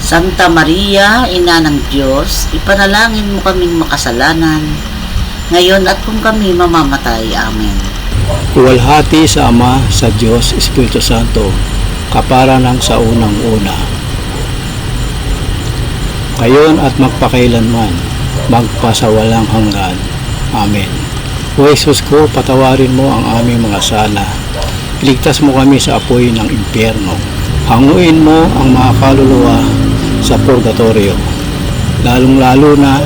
Santa Maria, Ina ng Diyos, ipanalangin mo kaming makasalanan, ngayon at kung kami mamamatay. Amen. Iwalhati sa Ama, sa Diyos, Espiritu Santo, kapara ng sa unang-una. Ngayon at magpakailanman, magpasawalang hanggan. Amen. O Jesus ko, patawarin mo ang aming mga sala. Iligtas mo kami sa apoy ng impyerno. Hanguin mo ang mga kaluluwa sa purgatorio. Lalong-lalo na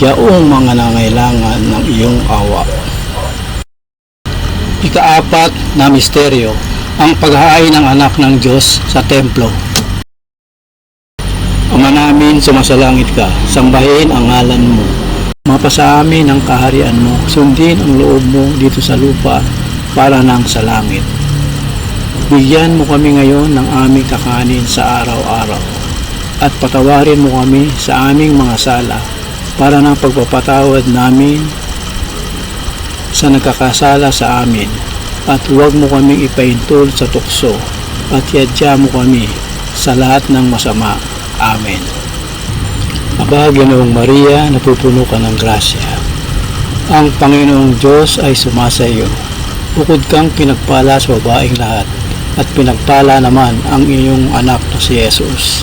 yaong mga nangailangan ng iyong awa. Ikaapat na misteryo, ang paghahain ng anak ng Diyos sa templo. Ama namin, sumasalangit ka, sambahin ang ngalan mo. Mapasa amin ang kaharian mo, sundin ang loob mo dito sa lupa para nang sa langit. Bigyan mo kami ngayon ng aming kakanin sa araw-araw at patawarin mo kami sa aming mga sala para ng pagpapatawad namin sa nagkakasala sa amin at huwag mo kaming ipaintol sa tukso at yadya mo kami sa lahat ng masama. Amen. Aba, Ginoong Maria, napupuno ka ng grasya. Ang Panginoong Diyos ay sumasa iyo. Bukod kang pinagpala sa babaeng lahat at pinagpala naman ang iyong anak na si Jesus.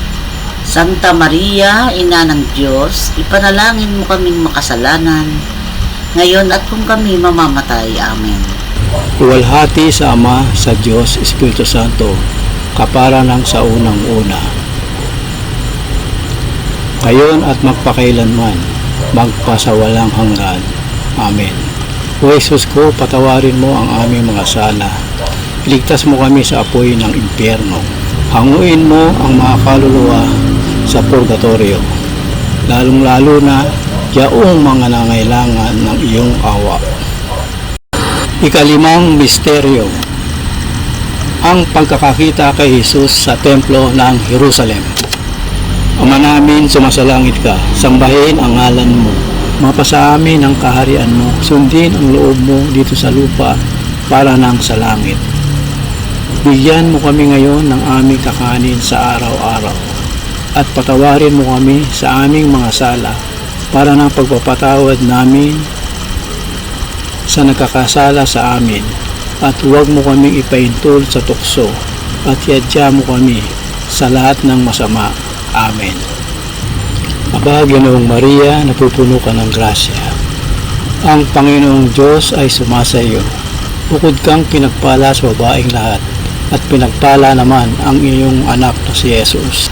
Santa Maria, Ina ng Diyos, ipanalangin mo kaming makasalanan, ngayon at kung kami mamamatay. Amen. Iwalhati sa Ama, sa Diyos, Espiritu Santo, kapara ng sa unang-una. Ngayon at magpakailanman, magpasawalang hanggan. Amen. O Jesus ko, patawarin mo ang aming mga sala. Iligtas mo kami sa apoy ng impyerno. Hanguin mo ang mga kaluluwa sa purgatorio. Lalong-lalo na yaong mga nangailangan ng iyong awa. Ikalimang misteryo ang pagkakakita kay Jesus sa templo ng Jerusalem. Ama namin, sumasalangit ka, sambahin ang ngalan mo. Mapasa amin ang kaharian mo, sundin ang loob mo dito sa lupa para nang sa langit. Bigyan mo kami ngayon ng aming kakanin sa araw-araw at patawarin mo kami sa aming mga sala para ng pagpapatawad namin sa nagkakasala sa amin at huwag mo kaming ipaintol sa tukso at yadya mo kami sa lahat ng masama. Amen. Aba, Ginoong Maria, napupuno ka ng grasya. Ang Panginoong Diyos ay sumasa iyo. Bukod kang pinagpala sa babaeng lahat, at pinagpala naman ang iyong anak na si Jesus.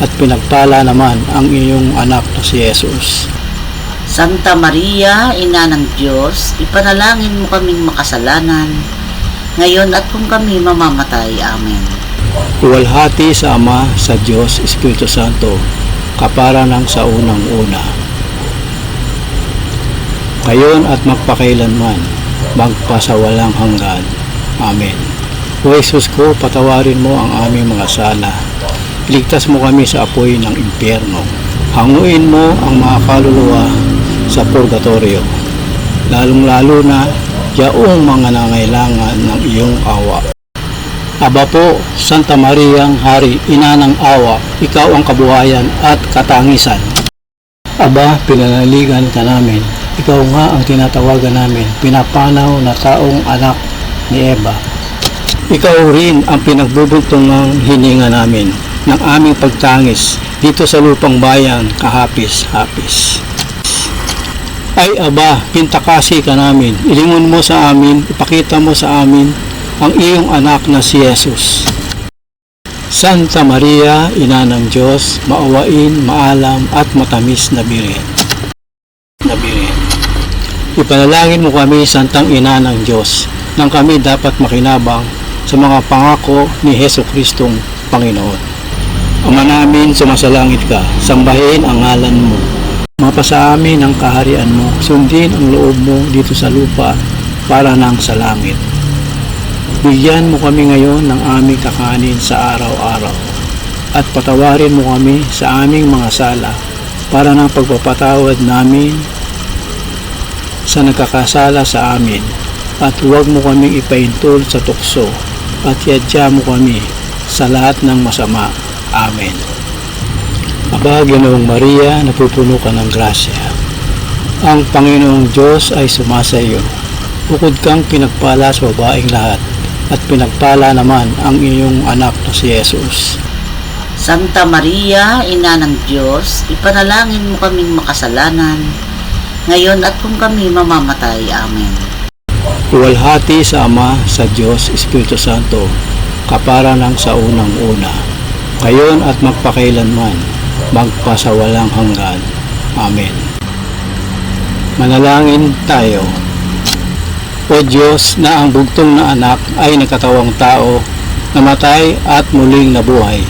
at pinagpala naman ang iyong anak na si Jesus. Santa Maria, Ina ng Diyos, ipanalangin mo kaming makasalanan, ngayon at kung kami mamamatay. Amen. Iwalhati sa Ama, sa Diyos, Espiritu Santo, kapara ng sa unang-una. Ngayon at magpakailanman, magpasawalang hanggan. Amen. O Jesus ko, patawarin mo ang aming mga sala. Iligtas mo kami sa apoy ng impyerno. Hanguin mo ang mga kaluluwa sa purgatorio. Lalong-lalo na yaong mga nangailangan ng iyong awa. Aba po, Santa Mariang Hari, Ina ng Awa, Ikaw ang kabuhayan at katangisan. Aba, pinanaligan ka namin. Ikaw nga ang tinatawagan namin, pinapanaw na taong anak ni Eva. Ikaw rin ang pinagbubugtong ng hininga namin ng aming pagtangis dito sa lupang bayan kahapis-hapis. Ay aba, pintakasi ka namin, ilingon mo sa amin, ipakita mo sa amin ang iyong anak na si Jesus. Santa Maria, Ina ng Diyos, maawain, maalam at matamis na birin. Na birin. Ipanalangin mo kami, Santang Ina ng Diyos, nang kami dapat makinabang sa mga pangako ni Heso Kristong Panginoon. Ama namin, sumasalangit ka, sambahin ang ngalan mo. Mapasa amin ang kaharian mo, sundin ang loob mo dito sa lupa para nang sa langit. Bigyan mo kami ngayon ng aming kakanin sa araw-araw at patawarin mo kami sa aming mga sala para ng pagpapatawad namin sa nagkakasala sa amin at huwag mo kaming ipaintol sa tukso at yadya mo kami sa lahat ng masama. Amen. Aba, Ginoong Maria, napupuno ka ng grasya. Ang Panginoong Diyos ay sumasa iyo. Bukod kang pinagpala sa babaeng lahat, at pinagpala naman ang iyong anak na si Jesus. Santa Maria, Ina ng Diyos, ipanalangin mo kaming makasalanan, ngayon at kung kami mamamatay. Amen. Iwalhati sa Ama, sa Diyos, Espiritu Santo, kapara ng sa unang-una, ngayon at magpakailanman, magpasawalang hanggan. Amen. Manalangin tayo. O Diyos na ang bugtong na anak ay nagkatawang tao, namatay at muling nabuhay,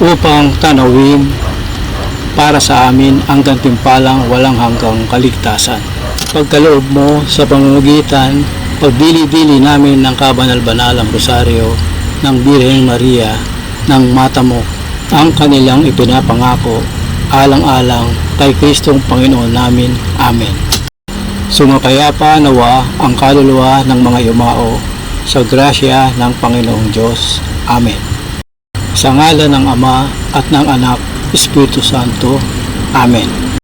upang tanawin para sa amin ang gantimpalang walang hanggang kaligtasan. Pagkaloob mo sa pamamagitan, pagbili-bili namin ng kabanal-banalang rosaryo ng Birheng Maria ng mata mo ang kanilang ipinapangako alang-alang kay Kristong Panginoon namin. Amen. Sumapayapa nawa ang kaluluwa ng mga yumao sa grasya ng Panginoong Diyos. Amen. Sa ngalan ng Ama at ng Anak, Espiritu Santo. Amen.